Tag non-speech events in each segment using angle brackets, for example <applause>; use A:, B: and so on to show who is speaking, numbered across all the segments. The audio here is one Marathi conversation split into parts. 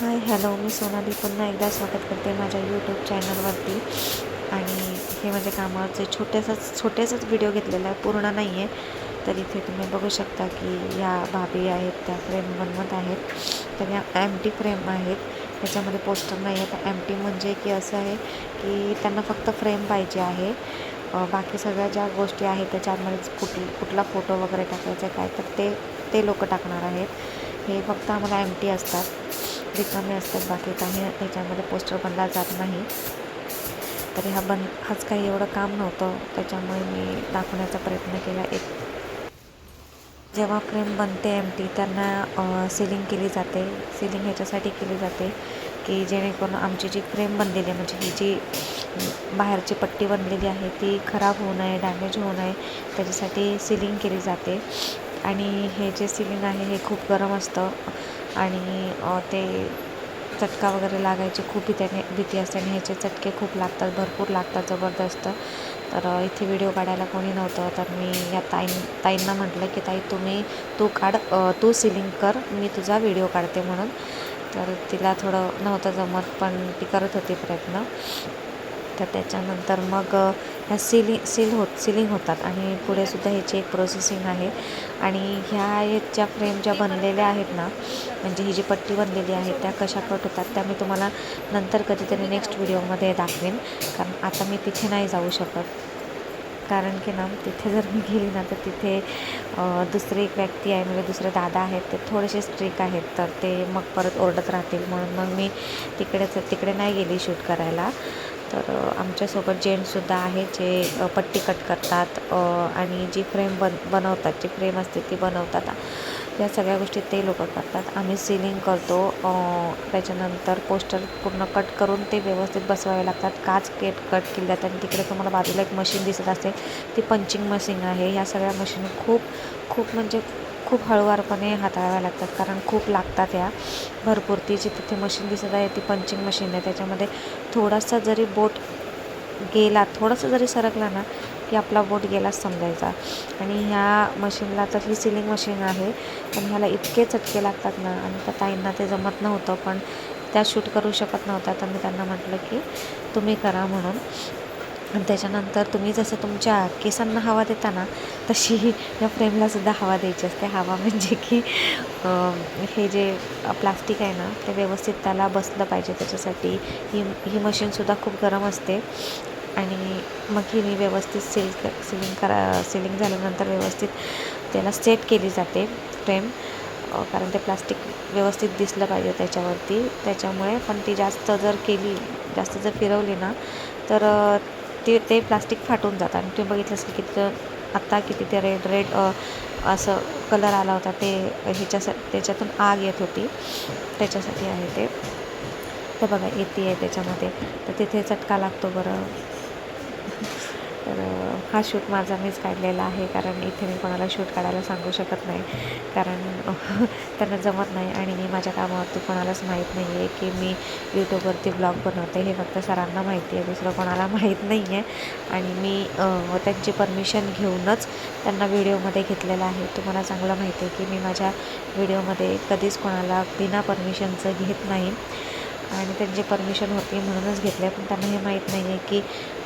A: हाय हॅलो मी सोनाली. पुन्हा एकदा स्वागत करते माझ्या यूट्यूब चॅनलवरती. आणि हे माझ्या कामाचे छोट्यासाच छोट्यासाच व्हिडिओ घेतलेला आहे पूर्ण नाही आहे तर इथे तुम्ही बघू शकता की या भाभी आहेत त्या फ्रेम बनवत आहेत. तर या एम टी फ्रेम आहेत. त्याच्यामध्ये पोस्टर नाही आहेत एम टी म्हणजे की असं आहे की त्यांना फक्त फ्रेम पाहिजे आहे. बाकी सगळ्या ज्या गोष्टी आहेत त्याच्यामध्ये कुठ कुठला फोटो वगैरे टाकायचा काय तर ते ते लोक टाकणार आहेत. हे फक्त आम्हाला एम टी असतात. रिकामे असतात बाकी काही त्याच्यामध्ये पोस्टर बनला जात नाही. तरी हा बन हाच काही एवढं काम नव्हतं त्याच्यामुळे मी दाखवण्याचा प्रयत्न केला. एक जेव्हा फ्रेम बनते एम टी त्यांना सिलिंग केली जाते. सिलिंग ह्याच्यासाठी केली जाते की जेणेकरून आमची जी फ्रेम बनलेली आहे म्हणजे ही जी बाहेरची पट्टी बनलेली आहे ती खराब होऊ नये डॅमेज होऊ नये त्याच्यासाठी सिलिंग केली जाते. आणि हे जे सिलिंग आहे हे खूप गरम असतं. आणि ते चटका वगैरे लागायची खूप भीत्याने भीती असते आणि ह्याचे चटके खूप लागतात भरपूर लागतात जबरदस्त. तर इथे व्हिडिओ काढायला कोणी नव्हतं तर मी या ताईं ताईंना म्हटलं की ताई तुम्ही तू काढ तू सिलिंग कर मी तुझा व्हिडिओ काढते म्हणून. तर तिला थोडं नव्हतं जमत पण ती करत होती प्रयत्न. तर त्याच्यानंतर मग ह्या सिलि सील होत सिलिंग होतात आणि पुढेसुद्धा ह्याची एक प्रोसेसिंग आहे. आणि ह्या एक ज्या फ्रेम ज्या बनलेल्या आहेत ना म्हणजे ही जी पट्टी बनलेली आहे त्या कशा कट होतात त्या मी तुम्हाला नंतर कधीतरी नेक्स्ट व्हिडिओमध्ये दाखवेन. कारण आता मी तिथे नाही जाऊ शकत. कारण की ना तिथे जर मी गेली ना तर तिथे दुसरी एक व्यक्ती आहे म्हणजे दुसरे दादा आहेत ते थोडेसे स्ट्रिक आहेत तर ते मग परत ओरडत राहतील. म्हणून मग मी तिकडेच तिकडे नाही गेली शूट करायला. तर आमच्यासोबत जेंट्ससुद्धा आहे जे पट्टी कट करतात आणि जी फ्रेम बन बनवतात जी फ्रेम असते ती बनवतात. या सगळ्या गोष्टी ते लोक करतात. आम्ही सिलिंग करतो. त्याच्यानंतर पोस्टर पूर्ण कट करून ते व्यवस्थित बसवावे लागतात. काच केट कट केली जातात आणि तिकडे तुम्हाला बाजूला एक मशीन दिसत असते. ती पंचिंग मशीन आहे. ह्या सगळ्या मशीन खूप खूप म्हणजे खूप हळूवारपणे हाताळाव्या लागतात. कारण खूप लागतात या. भरपूर. ती जी तिथे मशीन दिसत आहे ती पंचिंग मशीन आहे. त्याच्यामध्ये थोडासा जरी बोट गेला थोडासा जरी सरकला ना की आपला बोट गेलाच समजायचा. आणि ह्या मशीनला तर ही सिलिंग मशीन आहे पण ह्याला इतके चटके लागतात ना आणि त्या ताईंना ते जमत नव्हतं पण त्या शूट करू शकत नव्हत्या तर मी त्यांना म्हटलं की तुम्ही करा म्हणून. आणि त्याच्यानंतर तुम्ही जसं तुमच्या केसांना हवा देता ना तशी या फ्रेमला सुद्धा हवा द्यायची असते. हवा म्हणजे की हे जे प्लास्टिक आहे ना ते व्यवस्थित त्याला बसलं पाहिजे त्याच्यासाठी. ही ही मशीनसुद्धा खूप गरम असते. आणि मग ही मी व्यवस्थित सील क सिलिंग करा सिलिंग झाल्यानंतर व्यवस्थित त्याला सेट केली जाते फ्रेम कारण ते प्लास्टिक व्यवस्थित दिसलं पाहिजे त्याच्यावरती. त्याच्यामुळे पण ती जास्त जर केली जास्त जर फिरवली ना तर ते ते प्लास्टिक फाटून जातं आणि तुम्ही बघितलं असेल की तिथं आत्ता किती ते रेड रेड असं कलर आला होता. ते ह्याच्यासा त्याच्यातून आग येत होती. त्याच्यासाठी आहे ते. तर बघा येते आहे त्याच्यामध्ये. तर तिथे चटका लागतो बरं. तर हा शूट माझा मीच काढलेला आहे कारण इथे मी कोणाला शूट काढायला सांगू शकत नाही. कारण <laughs> त्यांना जमत नाही आणि मी माझ्या कामावरती कोणालाच माहीत नाही आहे की मी यूट्यूबवरती ब्लॉग बनवते. हे फक्त सरांना माहिती आहे दुसरं कोणाला <laughs> माहीत नाही आहे. आणि मी त्यांची परमिशन घेऊनच त्यांना व्हिडिओमध्ये घेतलेला आहे. तुम्हाला चांगलं माहिती आहे की मी माझ्या व्हिडिओमध्ये कधीच कोणाला बिना परमिशनचं घेत नाही. आणि त्यांची परमिशन होती म्हणूनच घेतले. पण त्यांना हे माहीत नाही आहे की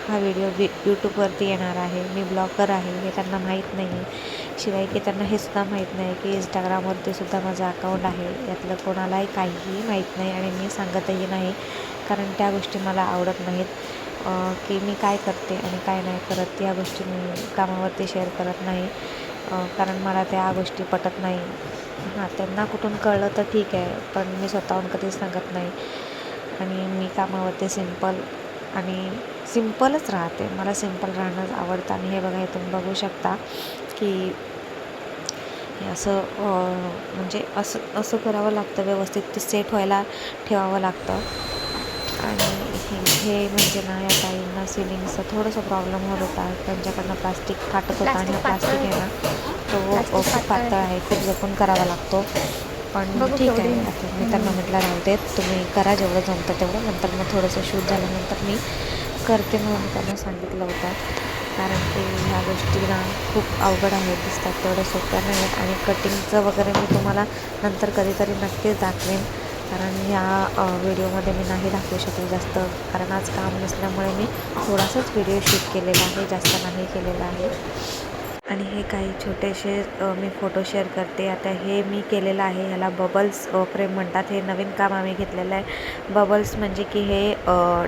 A: हा व्हिडिओ वि यूट्यूबवरती येणार आहे. मी ब्लॉगर आहे. हे त्यांना माहीत नाही आहे शिवाय की त्यांना हे सुद्धा माहीत नाही की इंस्टाग्रामवरती सुद्धा माझं अकाउंट आहे. यातलं कोणालाही काहीही माहीत नाही आणि मी सांगतही नाही. कारण त्या गोष्टी मला आवडत नाहीत. की मी काय करते आणि काय नाही करत या गोष्टी मी कामावरती शेअर करत नाही. कारण मला त्या गोष्टी पटत नाही. हां त्यांना कुठून कळलं तर ठीक आहे. पण मी स्वतःहून कधीच सांगत नाही. आणि मी कामावरती सिंपल आणि सिम्पलच राहते. मला सिंपल राहणंच आवडतं आणि हे बघा हे तुम्ही बघू शकता की हे असं म्हणजे असं असं करावं लागतं व्यवस्थित ते सेट व्हायला ठेवावं लागतं. आणि हे म्हणजे ना या ताईंना सिलिंगचा थोडंसं प्रॉब्लेम होत होता. त्यांच्याकडनं प्लास्टिक फाटत होता आणि प्लास्टिक आहे ना तो खूप
B: पातळ
A: आहे खूप जपून करावा लागतो. पण ठीक आहे.
B: आहे.
A: आता मी त्यांना म्हटलं राहू देत तुम्ही करा जेवढं जमतं तेवढं. नंतर मग थोडंसं शूट झाल्यानंतर मी करते म्हणून त्यांना सांगितलं होतं. कारण की ह्या गोष्टी ना खूप अवघड आहेत दिसतात तेवढ्या सोप्या नाही आहेत आणि कटिंगचं वगैरे मी तुम्हाला नंतर कधीतरी नक्कीच दाखवेन. कारण ह्या व्हिडिओमध्ये मी नाही दाखवू शकले जास्त. कारण आज काम नसल्यामुळे मी थोडासाच व्हिडिओ शूट केलेला आहे जास्त नाही केलेला आहे. आणि हे काही छोटेसे मी फोटो शेअर करते. आता हे मी केलेलं आहे ह्याला बबल्स फ्रेम म्हणतात. हे नवीन काम आम्ही घेतलेलं आहे. बबल्स म्हणजे की हे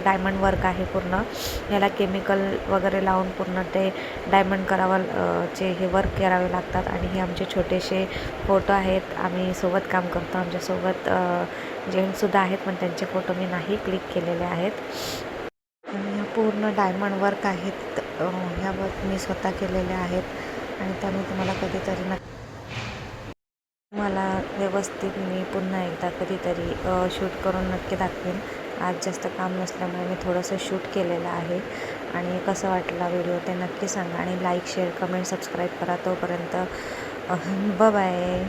A: डायमंड वर्क आहे पूर्ण. ह्याला केमिकल वगैरे लावून पूर्ण ते डायमंड करावं चे हे वर्क करावे लागतात. आणि हे आमचे छोटेसे फोटो आहेत. आम्ही सोबत काम करतो. आमच्यासोबत जेंट्ससुद्धा आहेत पण त्यांचे फोटो मी नाही क्लिक केलेले आहेत. आणि पूर्ण डायमंड वर्क आहेत ह्या वर्क मी स्वतः केलेल्या आहेत आणि त्या मी तुम्हाला कधीतरी नक्की मला व्यवस्थित मी पुन्हा एकदा कधीतरी शूट करून नक्की दाखवेन. आज जास्त काम नसल्यामुळे मी थोडंसं शूट केलेलं आहे. आणि कसं वाटलं व्हिडिओ ते नक्की सांगा आणि लाईक शेअर कमेंट सबस्क्राईब करा तोपर्यंत बाय